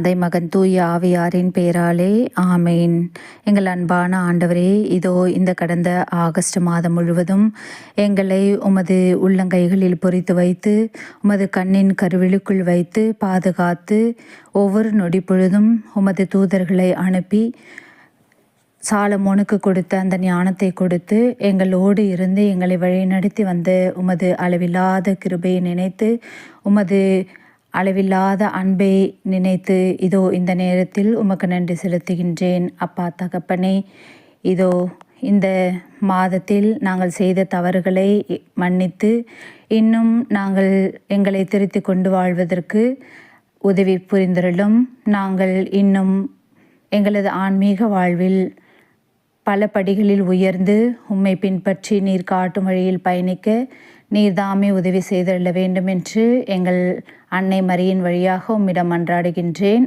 தந்தை மகன் தூய ஆவியாரின் பேராலே ஆமேன். எங்கள் அன்பான ஆண்டவரே இதோ இந்த கடந்த ஆகஸ்ட் மாதம் முழுவதும் எங்களை உமது உள்ளங்கைகளில் பொறித்து வைத்து உமது கண்ணின் கருவிழுக்குள் வைத்து பாதுகாத்து ஒவ்வொரு நொடி பொழுதும் உமது தூதர்களை அனுப்பி சாலமோனுக்கு கொடுத்த அந்த ஞானத்தை கொடுத்து எங்களோடு இருந்து எங்களை வழிநடத்தி வந்த உமது அளவில்லாத கிருபையை நினைத்து உமது அளவில்லாத அன்பை நினைத்து இதோ இந்த நேரத்தில் உமக்கு நன்றி செலுத்துகின்றேன். அப்பா தகப்பனே இதோ இந்த மாதத்தில் நாங்கள் செய்த தவறுகளை மன்னித்து இன்னும் நாங்கள் எங்களை திருத்தி கொண்டு வாழ்வதற்கு உதவி புரிந்திருளும். நாங்கள் இன்னும் எங்களது ஆன்மீக வாழ்வில் பல படிகளில் உயர்ந்து உம்மை பின்பற்றி நீர் காட்டும் வழியில் பயணிக்க நீர் தாமே உதவி செய்திருள்ள வேண்டும் என்று எங்கள் அன்னை மரியின் வழியாக உம்மிடம் மன்றாடுகின்றேன்